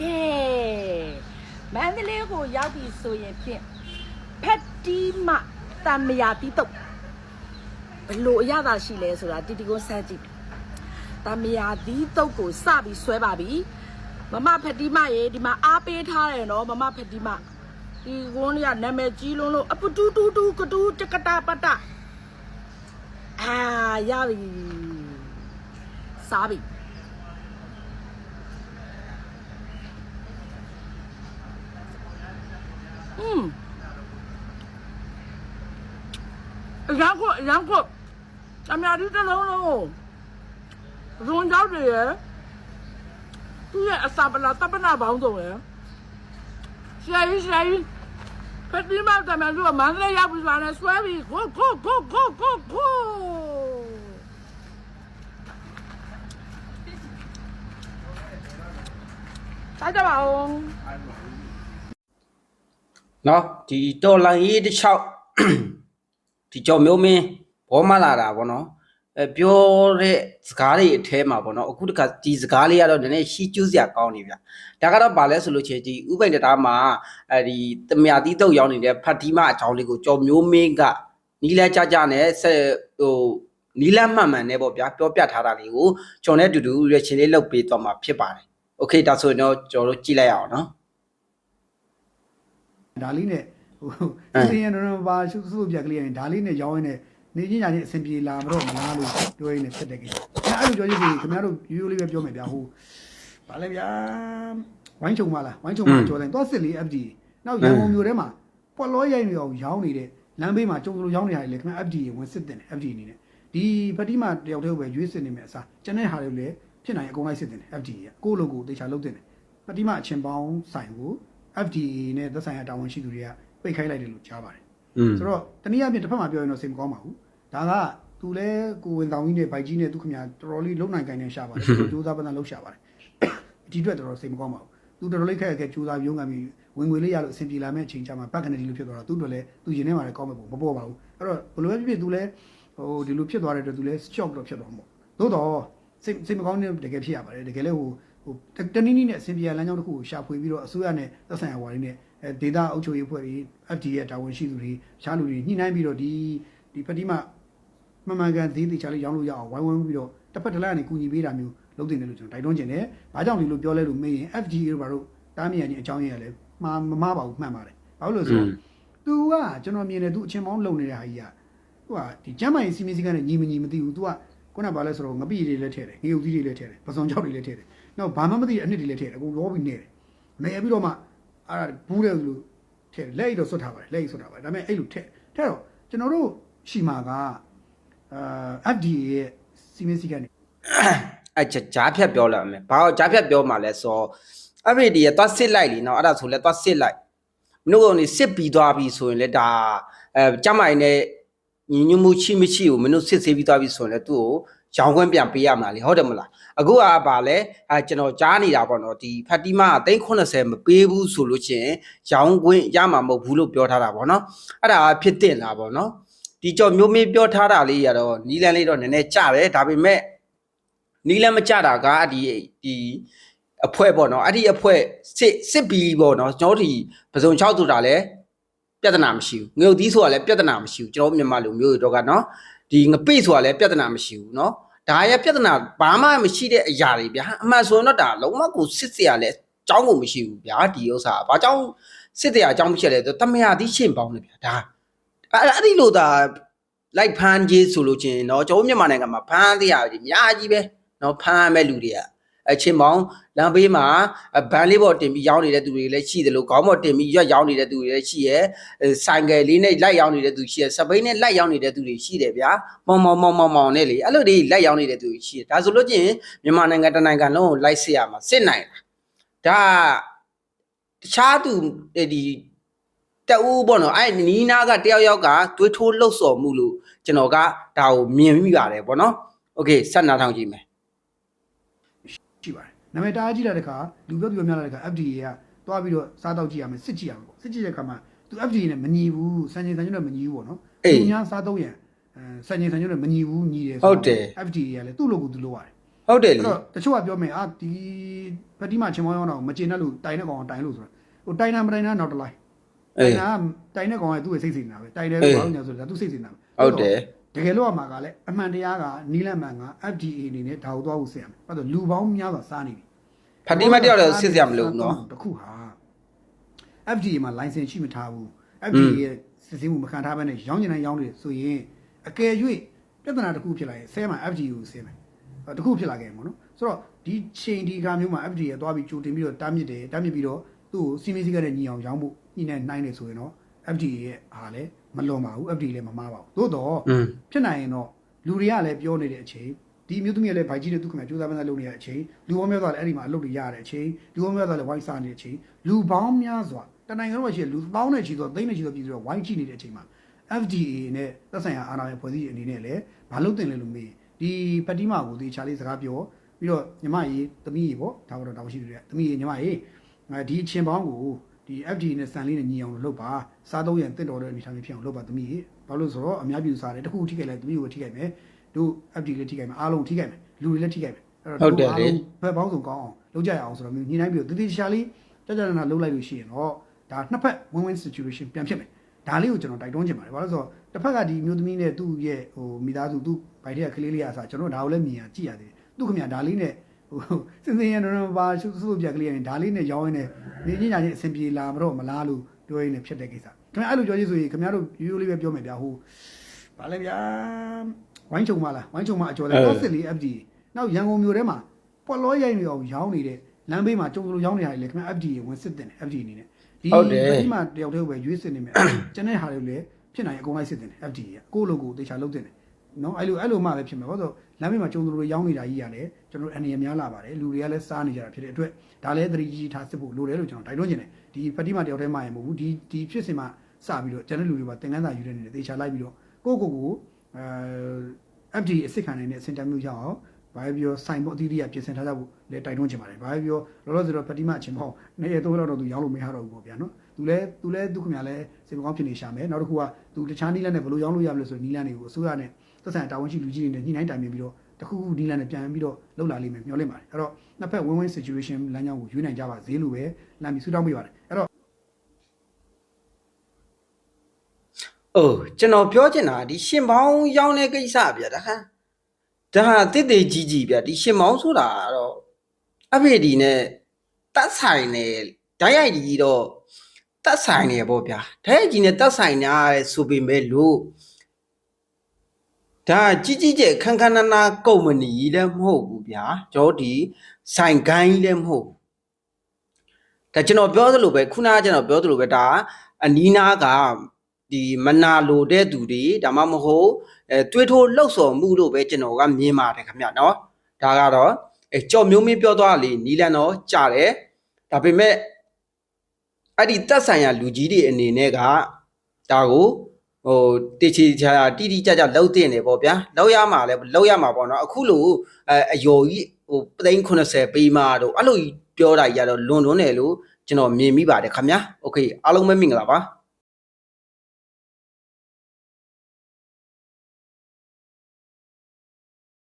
ကဲမန္တလေးကိုရောက်ပြီဆိုရင်ဖြင့်ဖက်တီမတမယာတီတုတ်ဘလို့အရသာရှိလဲဆိုတာတီတီကိုစမ်းကြည့်တမယာတီတုတ်ကိုစပြီးဆွဲပါပြီမမဖက်တီမရေဒီမှာအားပေးထားတယ်နော်မမဖက်တီမဒီဝန်းကနာမည်ကြီးလုံးလို့အပတူတူတူကတူတကတာပတအာရပြီစားပြီ อืมအရန်ကိုအရန်ကိုအများကြီးတစ်လုံးလုံးရုံကြောက်တယ်ရယ်သူရဲ့အစာပလာတပ်ပနာပေါင်းစုံရယ်ရှာရီရှာရီဖက်တီမောက်တမန်တို့ကမန္တလေးရောက်ပြီဆိုတာနဲ့ဆွဲပြီးကိုကိုကိုကိုကိုကိုစားကြပါဦး เนาะဒီတော်လိုင်းရေးတစ်ချောက် ဒီကြော်မျိုးမင်းဘောမလာတာဗောနော်အဲပြောတဲ့စကားတွေအထဲမှာဗောနော်အခုတခါဒီစကားလေးကတော့နည်းနည်းရှီးကျူးစရာကောင်းနေဗျာဒါကတော့ဗာလဲဆိုလို့ချင်ဒီဥပိန်တတားမှာအဲဒီတမယာတီးတုတ်ရောက်နေတဲ့ဖတ်တီမအကြောင်းလေးကိုကြော်မျိုးမင်းကနီးလဲကြကြနဲ့ဆက်ဟိုနီးလမှန်မှန်နဲ့ဗောဗျာပြောပြထားတာလေးကိုကျွန်တော်နဲ့အတူတူရချင်းလေးလုပ်ပေးသွားမှာဖြစ်ပါတယ်โอเคဒါဆိုရင်တော့ကျွန်တော်တို့ကြည့်လိုက်ရအောင်နော် ဒါလေးနဲ့ဟိုအဲစင်ရတော့ပါရှုစုပြက်ကလေးရင်ဒါလေးနဲ့ရောင်းရင်းနဲ့နေချင်းညာချင်းအဆင်ပြေလာမတော့မလားလို့ပြောရင်းနဲ့ဖြစ်တဲ့ကိစ္စအဲအဲ့လိုပြောရင်ခင်ဗျားတို့ရိုးရိုးလေးပဲပြောမယ်ဗျာဟိုဗာလဲဗျာဝိုင်းချုံပါလားဝိုင်းချုံပါကြောတယ်သွားစစ်လေး FD နောက်ရန်ကုန်မြို့ထဲမှာပွက်လောရိုက်နေအောင်ရောင်းနေတဲ့လမ်းဘေးမှာကျုံလိုရောင်းနေရတယ်လေခင်ဗျာ FD ဝင်စစ်တင်တယ် FD အနေနဲ့ဒီဖတိမတယောက်တည်းပဲရွေးစစ်နေမယ်အစားကျန်တဲ့ဟာတွေလည်းဖြစ်နိုင်အကုန်လိုက်စစ်တင်တယ် FD ကကိုယ့်လိုကိုတေချာလုပ်တင်တယ်ဖတိမအချင်းပေါင်းဆိုင်ကို FDA နဲ့သက်ဆိုင်ရာတာဝန်ရှိသူတွေကပိတ်ခိုင်းလိုက်တယ်လို့ကြားပါတယ်อืมဆိုတော့တနည်းအားဖြင့်တစ်ဖက်မှာပြောရင်တော့စိတ်မကောင်းပါဘူးဒါကသူလဲကိုဝင်ဆောင်ကြီးနဲ့ဗိုက်ကြီးနဲ့သူခင်ဗျာတော်တော်လေးလုံနိုင်ကိုင်းနေရှာပါတယ်သူကြိုးစားပန်းလှုပ်ရှာပါတယ်ဒီအတွက်တော်တော်စိတ်မကောင်းပါဘူးသူတော်တော်လေးခက်ခက်ကြိုးစားရုံးကန်ပြီးဝင်ငွေလေးရလို့အဆင်ပြေလာမဲ့အချိန်ကျမှဘက်ကနေဒီလိုဖြစ်သွားတော့သူ့အတွက်လည်းသူရင်ထဲမှာလည်းကောင်းမဲ့ပုံမပေါ်ပါဘူးအဲ့တော့ဘယ်လိုပဲဖြစ်ဖြစ်သူလဲဟိုဒီလိုဖြစ်သွားတဲ့အတွက်သူလဲ shock တော့ဖြစ်သွားမှာပေါ့သို့တော့စိတ်စိတ်မကောင်းတဲ့တကယ်ဖြစ်ရပါတယ်တကယ်လဲဟို ဟိုတနည်းနည်းနဲ့အဆင်ပြေလမ်းကြောင်းတစ်ခုကိုရှာဖွေပြီးတော့အစိုးရနဲ့သက်ဆိုင်ရာဝါရီနဲ့အဲဒေတာအုပ်ချုပ်ရေးအဖွဲ့တွေ FD ရဲ့တာဝန်ရှိသူတွေရှားလူတွေညှိနှိုင်းပြီးတော့ဒီဒီဖတိမမှန်မှန်ကန်သေးသေးချာလေးရောင်းလို့ရအောင်ဝိုင်းဝန်းပြီးတော့တစ်ဖက်တစ်လမ်းကနေကူညီပေးတာမျိုးလုပ်တင်တယ်လို့ကျွန်တော်တိုက်တွန်းချင်တယ်။ဘာကြောင့်ဒီလိုပြောလဲလို့မေးရင် FD တို့ဘာလို့တားမြင်ရခြင်းအကြောင်းရင်းရလဲမှားမမှားပါဘူးမှန်ပါတယ်။ဘာလို့လဲဆိုတော့ तू ကကျွန်တော်မြင်တယ် तू အချင်းမောင်းလုံနေတဲ့ဟာကြီးက तू ကဒီကျမ်းမာရေးစီမင်းစည်းကမ်းနဲ့ညီမညီမသိဘူး तू က ခုနကဘာလဲဆိုတော့ငပိတွေလည်းထည့်တယ်ငေုပ်သီးတွေလည်းထည့်တယ်ပစုံချောက်တွေလည်းထည့်တယ်နောက်ဘာမှမသိတဲ့အနှစ်တွေလည်းထည့်တယ်အကုန်လောပြီးနေတယ်နေပြီးတော့မှအဲ့ဒါဘူးတယ်လို့ထည့်တယ်လက်အိတ်တော့ဆွတ်ထားပါတယ်လက်အိတ်ဆွတ်ထားပါတယ်ဒါပေမဲ့အဲ့လိုထည့်ထည့်တော့ကျွန်တော်တို့ရှိမှာကအာ FDA ရဲ့စီမင်းစည်းကမ်းတွေအဲ့ချက်ဂျားဖြတ်ပြောလာမယ်ဘာလို့ဂျားဖြတ်ပြောမှလဲဆိုအဲ့ဒီဒီရသွားစစ်လိုက်လीနော်အဲ့ဒါဆိုလဲသွားစစ်လိုက်မင်းတို့ကနေစစ်ပြီးသွားပြီဆိုရင်လဲဒါအဲကျမိုင်နဲ့ ညီညွတ်မှုချိမရှိကိုမင်းတို့စစ်ဆေးပြီးသွားပြီဆိုရင်လဲသူ့ကိုရောင်းခွင့်ပြန်ပေးရမှာလေဟုတ်တယ်မလားအခုကဘာလဲအဲကျွန်တော်ကြားနေတာပေါ့နော်ဒီဖတ်တီမာက380မပေးဘူးဆိုလို့ချင်းရောင်းခွင့်ရမှာမဟုတ်ဘူးလို့ပြောထားတာပေါ့နော်အဲ့ဒါဖြစ်တင်လားပေါ့နော်ဒီကြော်မျိုးမေးပြောထားတာလေးရတော့နီလန်လေးတော့နည်းနည်းကြတယ်ဒါပေမဲ့နီးလည်းမကြတာကဒီဒီအဖွဲပေါ့နော်အဲ့ဒီအဖွဲစစ်စစ်ဘီပေါ့နော်ကျွန်တော်တို့ဒီပစုံ6ဆိုတာလည်း ပြဿနာမရှိဘူးငရုတ်သီးဆိုတာလည်းပြဿနာမရှိဘူးကျွန်တော်မြန်မာလူမျိုးတွေတော့ကနော်ဒီငပိဆိုတာလည်းပြဿနာမရှိဘူးနော်ဒါရဲ့ပြဿနာဘာမှမရှိတဲ့အရာတွေဗျာအမှန်ဆိုရင်တော့ဒါလုံးဝကိုစစ်စရာလည်းအကြောင်းကိုမရှိဘူးဗျာဒီဥစ္စာဘာကြောင့်စစ်တရားအကြောင်းမရှိလဲဆိုတမယာသီးရှင်းပေါင်းတယ်ဗျာဒါအဲ့အဲ့ဒီလိုဒါလိုက်ဖမ်းကြီးဆိုလို့ချင်းเนาะကျွန်တော်မြန်မာနိုင်ငံမှာဖမ်းတရားကြီးအများကြီးပဲ နော်ဖမ်းရမဲ့လူတွေက အချင်းမောင်လမ်းဘေးမှာဘန်းလေးပေါ်တင်ပြီးရောင်းနေတဲ့သူတွေလည်းရှိတယ်လို့ခေါင်းပေါ်တင်ပြီးရွက်ရောင်းနေတဲ့သူတွေလည်းရှိရဲဆိုင်ကယ်လေးနဲ့လိုက်ရောင်းနေတဲ့သူရှိရဲစပိန်နဲ့လိုက်ရောင်းနေတဲ့သူတွေရှိတယ်ဗျာမောင်မောင်မောင်မောင်မောင်နဲ့လေအဲ့လိုတွေလိုက်ရောင်းနေတဲ့သူတွေရှိတယ်ဒါဆိုလို့ချင်းမြန်မာနိုင်ငံတစ်နိုင်ငံလုံးကိုလိုက်စစ်ရမှာစစ်နိုင်တာဒါတခြားသူဒီတူပေါ့နော်အဲ့နီးနားကတယောက်ယောက်ကတွေးထိုးလှုပ်ဆော်မှုလို့ကျွန်တော်ကဒါကိုမြင်မိပါတယ်ပေါ့နော်โอเคဆက်နာထောင်ကြည့်မယ် ရှိပါတယ်နာမည်တားကြည့်လိုက်တဲ့အခါလူပြောသူပြောများလိုက်တဲ့အခါ FDA ကသွားပြီးတော့စားတော့ကြည့်ရမယ်စစ်ကြည့်ရမယ်ပေါ့စစ်ကြည့်တဲ့အခါမှာသူ FDA နဲ့မညီဘူးစံချိန်စံညွှန်းနဲ့မညီဘူးပေါ့နော်အေးသူများစားတော့ရန်အဲစံချိန်စံညွှန်းနဲ့မညီဘူးညီတယ်ဟုတ်တယ် FDA ကလည်းသူ့လိုကိုသူလိုရတယ်ဟုတ်တယ်အဲ့လေတော့တချို့ကပြောမယ်အာဒီဖက်တီမာချင်မောင်းတော့မကျင်တဲ့လူတိုင်တဲ့ကောင်ကတိုင်လို့ဆိုတာဟိုတိုင်တာမတိုင်တာနောက်တစ်လိုက်တိုအေးင်တာတိုင်တဲ့ကောင်ကသူ့ရဲ့စိတ်စိတ်နေတာပဲတိုင်တယ်လို့ဘာလို့ညာဆိုတော့သူစိတ်စိတ်နေတာပဲဟုတ်တယ် တကယ်လို့အမှာကလည်းအမှန်တရားကနီလန်မန်က FDA အနေနဲ့ဒါကိုသွားဖို့ဆင်ရမယ်ဘာလို့လူပေါင်းများစွာစားနေပြီဖတ်တီမတယောက်လည်းစစ်စရာမလိုဘူးနော်တခုဟာ FDA မှာ license ရှိမထားဘူး FDA ရဲ့စစ်ဆေးမှုမခံထားဘဲနဲ့ရောင်းကျင်တဲ့ရောင်းနေဆိုရင်အကယ်၍ပြဿနာတစ်ခုဖြစ်လာရင်ဆဲမှာ FDA ကိုဆင်းမယ်အဲ့တစ်ခုဖြစ်လာခဲ့မှာနော်ဆိုတော့ဒီချိန်ဒီခါမျိုးမှာ FDA ကသွားပြီးကြိုတင်ပြီးတော့တားမြစ်တယ်တားမြစ်ပြီးတော့သူ့ကိုစီမီစီကတဲ့ညီအောင်ရောင်းဖို့ညှိနှိုင်းနိုင်တယ်ဆိုရင်တော့ FDA ရဲ့ဟာလည်း မလွန်ပါဘူး FDA လည်းမမားပါဘူးသို့တော့อืมဖြစ်နိုင်ရင်တော့လူတွေကလည်းပြောနေတဲ့အချိန်ဒီမျိုးသမီးကလည်းဗိုက်ကြီးတဲ့သူခင်ဗျာကြိုးစားပန်းစားလုပ်နေတဲ့အချိန်လူပေါင်းများစွာလည်းအဲ့ဒီမှာအလုပ်တွေရတဲ့အချိန်လူပေါင်းများစွာလည်းဝိုင်းစားနေတဲ့အချိန်လူပေါင်းများစွာတနိုင်ငံလုံးမှာရှိတဲ့လူပေါင်းနဲ့ချီတော့သိန်းနဲ့ချီတော့ပြည်သူတွေဝိုင်းကြည့်နေတဲ့အချိန်မှာ FDA နဲ့သက်ဆိုင်ရာအာဏာပိုင်ဖွဲ့စည်းရေးအနေနဲ့လည်းမလုပ်တင်လဲလို့မေးဒီဖက်တီမာကိုဒီချာလေးစကားပြောပြီးတော့ညီမကြီးသမီးကြီးပေါ့ဒါကတော့တောင်းရှိတယ်သမီးကြီးညီမကြီးငါဒီအချင်းပေါင်းကို ဒီ FDA နဲ့စံလေးနဲ့ညီအောင်လို့လုပ်ပါစားသုံးရန်တင့်တော်တဲ့အနေအထားမျိုးဖြစ်အောင်လုပ်ပါသမီးကြီးဘာလို့လဲဆိုတော့အများပြည်သူစားတယ်တခုထိခိုက်လိုက်သမီးကိုထိခိုက်မယ်တို့ FD လည်းထိခိုက်မယ်အားလုံးထိခိုက်မယ်လူတွေလည်းထိခိုက်မယ်အဲ့တော့တို့အားလုံးဘက်ပေါင်းစုံကောင်းအောင်လုပ်ကြရအောင်ဆိုတော့မျိုးညီနိုင်ပြီးတော့တတိချာလေးကြကြနာနာလုပ်လိုက်လို့ရှိရင်တော့ဒါနှစ်ဖက် win win situation ပြန်ဖြစ်မယ်ဒါလေးကိုကျွန်တော်တိုက်တွန်းချင်ပါတယ်ဘာလို့လဲဆိုတော့တစ်ဖက်ကဒီမျိုးသမီးနဲ့သူ့ရဲ့ဟိုမိသားစုသူ့ဗိုက်ထက်ကကလေးလေးအစားကျွန်တော်ဒါကိုလည်းမြင်ရကြည့်ရသေးတယ်သူ့ခင်ဗျာဒါလေးနဲ့ဟိုစင်စင်ရန်တော့ပါစုစုပြက်ကလေးရင်ဒါလေးနဲ့ရောင်းရင်းနဲ့ နေညညာချင်းအဆင်ပြေလာမတော့မလားလို့ပြောရင်းနဲ့ဖြစ်တဲ့ကိစ္စခင်ဗျာအဲ့လိုပြောချင်းဆိုရင်ခင်ဗျားတို့ရိုးရိုးလေးပဲပြောမယ်ဗျာဟိုဗာလဲဗျာဝိုင်းချုံမလားဝိုင်းချုံမအကျော်လဲတော့စစ်လေး FD နောက်ရန်ကုန်မြို့ထဲမှာပွက်လောရိုက်နေအောင်ရောင်းနေတဲ့လမ်းဘေးမှာကြုံလို့ရောင်းနေရတယ်လေခင်ဗျာ FD ဝင်စစ်တင်တယ် FD အနေနဲ့ဒီဒီမှာတယောက်တည်းပဲရွေးစစ်နေမယ်ကျန်တဲ့ဟာတွေလည်းဖြစ်နိုင်အကုန်လိုက်စစ်တင်တယ် FD ကကိုယ့်လိုကိုတေချာလုပ်တင်တယ်နော်အဲ့လိုအဲ့လိုမှပဲဖြစ်မှာဘာလို့ လမ်းဘေးမှာကြုံလို့ရောင်းနေတာကြီးရတယ်ကျွန်တော်အနေရများလာပါတယ်လူတွေကလည်းစားနေကြတာဖြစ်တဲ့အတွက်ဒါလည်းသတိကြီးထားစစ်ဖို့လိုတယ်လို့ကျွန်တော်တိုက်တွန်းချင်တယ်ဒီဖတိမတယောက်တည်းမှရင်မဟုတ်ဘူးဒီဒီဖြစ်စဉ်မှာစပြီးတော့ကျန်တဲ့လူတွေပါသင်ခန်းစာယူတဲ့နေနဲ့တေချာလိုက်ပြီးတော့ကိုယ့်ကိုယ်ကိုအဲ FD အစ်စ်ခံနိုင်တဲ့အစင်တမ်းမျိုးရအောင်ဘာပဲပြောဆိုင်ဖို့အသီးသီးကပြင်ဆင်ထားကြဖို့လည်းတိုက်တွန်းချင်ပါတယ်ဘာပဲပြောလောလောဆယ်တော့ဖတိမအချင်းပေါ့နေရတော့တော့သူရောင်းလို့မရတော့ဘူးပေါ့ဗျာနော်သူလည်းသူလည်းသူခင်ဗျာလည်းစေမကောင်းဖြစ်နေရှာမယ်နောက်တစ်ခုကသူတခြားနီးလန်းနဲ့ဘယ်လိုရောင်းလို့ရမလဲဆိုနီးလန်းတွေကိုအစိုးရနဲ့ သက်ဆိုင်တာဝန်ရှိလူကြီးတွေနဲ့ညှိနှိုင်းတိုင်ပင်ပြီးတော့တခုခုနီးလန်းနဲ့ပြန်ပြီးတော့လှုပ်လာလိမ့်မယ်မျှော်လင့်ပါတယ်အဲ့တော့နှစ်ဖက် win win situation လမ်းကြောင်းကိုရွေးနိုင်ကြပါစေလို့ပဲလမ်းပြီးဆူတောင်းပေးပါတယ်အဲ့တော့အိုးကျွန်တော်ပြောချင်တာဒီရှင်ပေါင်းရောင်းတဲ့ကိစ္စဗျာဒါဟာဒါဟာတစ်သေးကြီးကြီးဗျာဒီရှင်ပေါင်းဆိုတာကတော့အဖေဒီနဲ့တတ်ဆိုင်နေဓာတ်ရိုက်ကြီးတော့တတ်ဆိုင်နေပေါ့ဗျာဓာတ်ရိုက်ကြီးနဲ့တတ်ဆိုင်နေရဆိုပေမဲ့လို့ ဒါကြီးကြီးကျယ်ခန်းခန်းနာနာကုမ္ပဏီလည်းမဟုတ်ဘူးဗျာကျော်ဒီဆိုင်ကိုင်းလည်းမဟုတ်ဒါကျွန်တော်ပြောသလိုပဲခုနကကျွန်တော်ပြောသလိုပဲဒါအနီးနားကဒီမနာလိုတဲ့သူတွေဒါမှမဟုတ်အဲတွေးထိုးလှုပ်ဆော်မှုလို့ပဲကျွန်တော်ကမြင်ပါတယ်ခင်ဗျနော်ဒါကတော့အဲကြော်မျိုးမင်းပြောသွားလေနီလန်တော့ကြားတယ်ဒါပေမဲ့အဲ့ဒီတက်ဆိုင်ရာလူကြီးတွေအနေနဲ့ကဒါကို ဟိုတေချီချာတိတိကျကျလှုပ်တင်နေပေါ့ဗျာလှုပ်ရမှာလဲလှုပ်ရမှာပေါ့เนาะအခုလို့အဲအယော်ကြီးဟိုပသိန်း80ပေးမှတော့အဲ့လိုကြီးပြောတာကြီးကတော့လွန်လွန်းတယ်လို့ကျွန်တော်မြင်မိပါတယ်ခင်ဗျာโอเคအားလုံးပဲမင်္ဂလာပါ